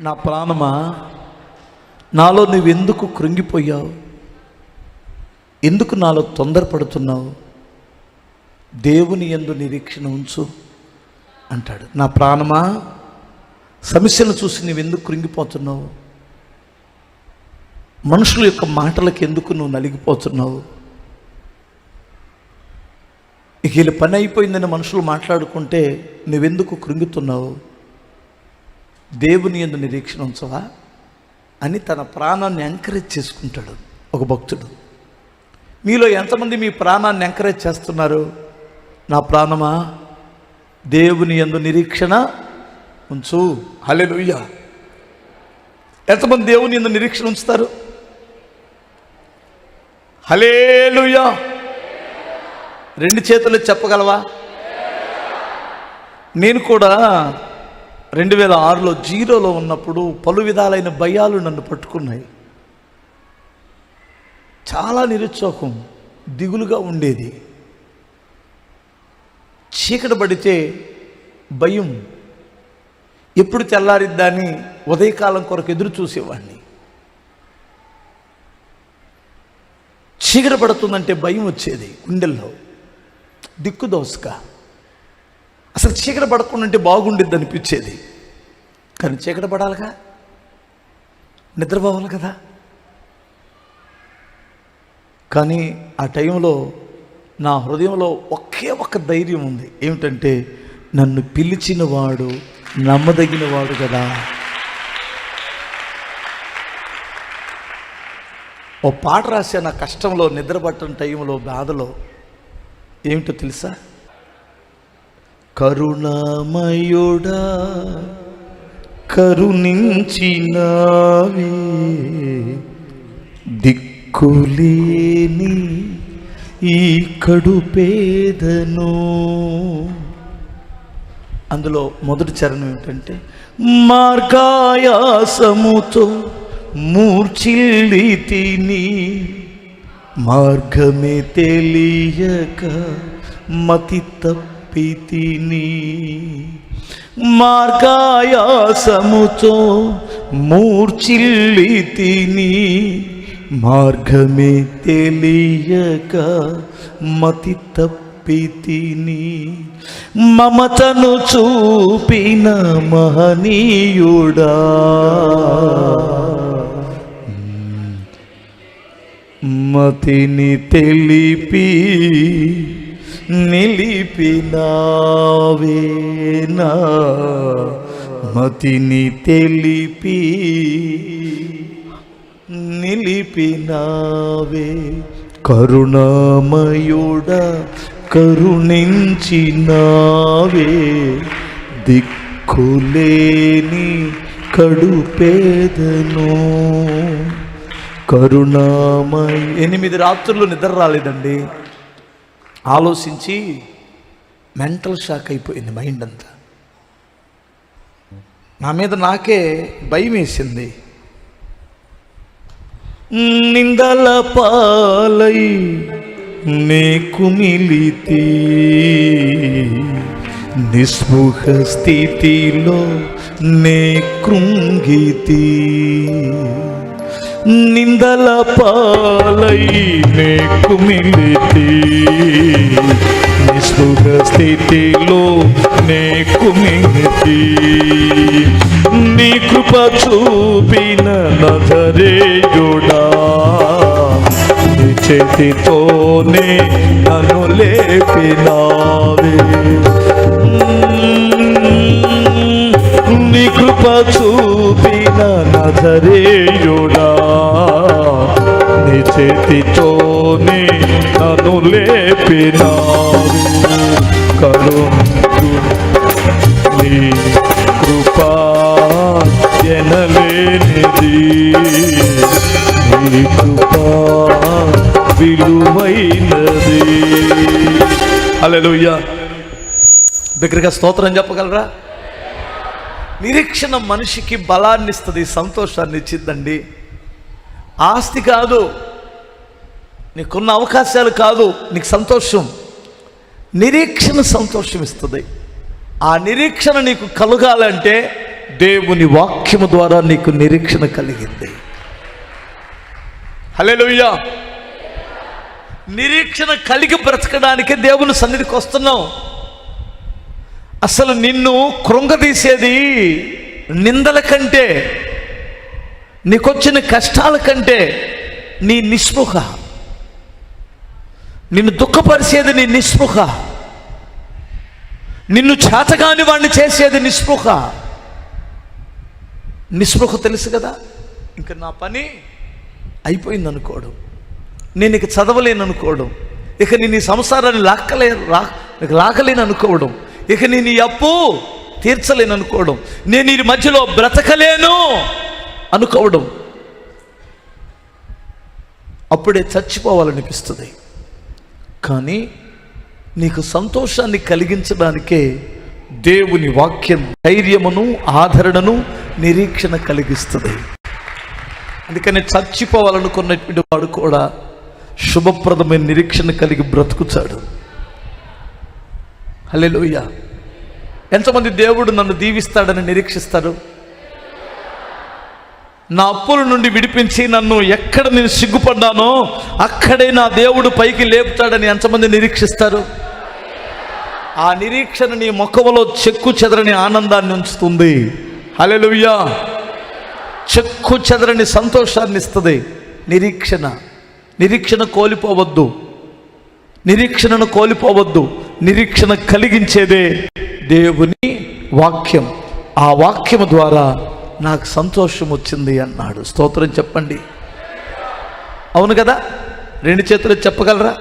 నా ప్రాణమా? నాలో నువ్వెందుకు కృంగిపోయావు? ఎందుకు నాలో తొందరపడుతున్నావు? దేవుని ఎందు నిరీక్షణ ఉంచు అంటాడు. నా ప్రాణమా? సమస్యను చూసి నువ్వెందుకు కృంగిపోతున్నావు? మనుషుల యొక్క మాటలకు ఎందుకు నువ్వు నలిగిపోతున్నావు? ఇక వీళ్ళ పని అయిపోయిందని మనుషులు మాట్లాడుకుంటే నువ్వెందుకు కృంగుతున్నావు? దేవుని ఎందు నిరీక్షణ ఉంచవా అని తన ప్రాణాన్ని ఎంకరేజ్ చేసుకుంటాడు ఒక భక్తుడు. మీలో ఎంతమంది మీ ప్రాణాన్ని ఎంకరేజ్ చేస్తున్నారు? నా ప్రాణమా? దేవుని ఎందు నిరీక్షణ ఉంచు. హల్లెలూయ. ఎంతమంది దేవుని ఎందు నిరీక్షణ ఉంచుతారు? హలేలుయా రెండు చేతులు చెప్పగలవా? నేను కూడా రెండు వేల ఆరులో జీరోలో ఉన్నప్పుడు పలు విధాలైన భయాలు నన్ను పట్టుకున్నాయి. చాలా నిరుత్సాహం దిగులుగా ఉండేది. చీకటి పడితే భయం. ఎప్పుడు తెల్లారిద్దాన్ని ఉదయకాలం కొరకు ఎదురు చూసేవాడిని చీకటి పడుతుందంటే భయం వచ్చేది గుండెల్లో. దిక్కు దోసక. అసలు చీకట పడకుండా ఉంటే బాగుండిద్ది అనిపించేది. కానీ చీకట పడాలిగా? నిద్రపోవాలి కదా? కానీ ఆ టైంలో నా హృదయంలో ఒకే ఒక్క ధైర్యం ఉంది. ఏమిటంటే నన్ను పిలిచిన వాడు నమ్మదగిన వాడు కదా. ఓ పాట రాసే నా కష్టంలో నిద్రపట్టని టైంలో బాధలో ఏమిటో తెలుసా? కరుణామయుడా కరుణించినావే. దిక్కులేని ఈ కడుపేదను అందులో మొదటి చరణం ఏమిటంటే మార్గాయాసముతో మూర్చిల్లి తిని మార్గమే తెలియక మతి తప్ప పితిని మార్గాయాసముతో మూర్చిల్లి తిని మార్గమే తెలియక మతి తప్పి తిని మమతను చూపిన మహనీయుడా. మతిని తెలిపి నిలిపినావేనా మతిని తెలిపి. నిలిపినావే కరుణామయుడ కరుణించినావే. దిక్కులేని కడుపేదను కరుణామయ ఎనిమిది రాత్రులు నిద్ర రాలేదండి. ఆలోచించి మెంటల్ షాక్ అయిపోయింది మైండ్ అంతా. నా మీద నాకే భయం వేసింది. నిందల పాలై నే కుమిలితి నిస్పృహ స్థితిలో నే కృంగితి నిందల పాలై నే కుమిలితి నిస్పృహ స్థితిలో నే కుమిలితి నీ కృప చూపిన నజరేయుడా. చేతితోనే నన్ను లేపినావే. నీ కృప చూపిన నజరేయుడా. నీ చేతితోనే నన్ను లేపినావే. కరుణు నీ కృపా ఎనలేనిది. నీ కృపా విలువైనది. హల్లెలూయా. దగ్గరగా స్తోత్రం చెప్పగలరా? నిరీక్షణ మనిషికి బలాన్ని ఇస్తుంది సంతోషాన్ని ఇచ్చిందండి ఆస్తి కాదు నీకున్న అవకాశాలు కాదు నీకు సంతోషం. నిరీక్షణ సంతోషం ఇస్తుంది. ఆ నిరీక్షణ నీకు కలగాలంటే దేవుని వాక్యము ద్వారా నీకు నిరీక్షణ కలిగింది. హల్లెలూయా. నిరీక్షణ కలిగి బ్రతకడానికి దేవుని సన్నిధికి వస్తున్నావు అసలు నిన్ను కృంగదీసేది నిందల కంటే నీకొచ్చిన కష్టాల కంటే నీ నిస్పృహ. నిన్ను దుఃఖపరిచేది నీ నిస్పృహ. నిన్ను చేతగాని వాడిని చేసేది నిస్పృహ. నిస్పృహ తెలుసు కదా? ఇంకా నా పని అయిపోయింది అనుకోవడం నేను ఇక చదవలేను అనుకోవడం ఇక నేను ఈ సంసారాన్ని లాక్కలే రా లాగలేను అనుకోవడం ఇక నేను ఈ అప్పు తీర్చలేను అనుకోవడం. నేను ఈ మధ్యలో బ్రతకలేను అనుకోవడం. అప్పుడే చచ్చిపోవాలనిపిస్తుంది. కానీ నీకు సంతోషాన్ని కలిగించడానికే దేవుని వాక్యం ధైర్యమును ఆదరణను నిరీక్షణ కలిగిస్తుంది. అందుకని చచ్చిపోవాలనుకున్నటువంటి వాడు కూడా శుభప్రదమైన నిరీక్షణ కలిగి బ్రతుకుతాడు. హల్లెలూయా. ఎంతమంది దేవుడు నన్ను దీవిస్తాడని నిరీక్షిస్తారు. నా అప్పుల నుండి విడిపించి నన్ను ఎక్కడ నేను సిగ్గుపడ్డానో అక్కడే నా దేవుడు పైకి లేపుతాడని ఎంతమంది నిరీక్షిస్తారు. ఆ నిరీక్షణ నీ మొక్కవలో చెక్కు చెదరని ఆనందాన్ని ఉంచుతుంది. హలెలుయ్యా చెక్కు చెదరని సంతోషాన్ని ఇస్తుంది. నిరీక్షణ. నిరీక్షణ కోల్పోవద్దు. నిరీక్షణను కోల్పోవద్దు. నిరీక్షణ కలిగించేదే దేవుని వాక్యం. ఆ వాక్యం ద్వారా నాకు సంతోషం వచ్చింది అన్నాడు. స్తోత్రం చెప్పండి. అవును కదా? రెండు చేతులు చెప్పగలరా?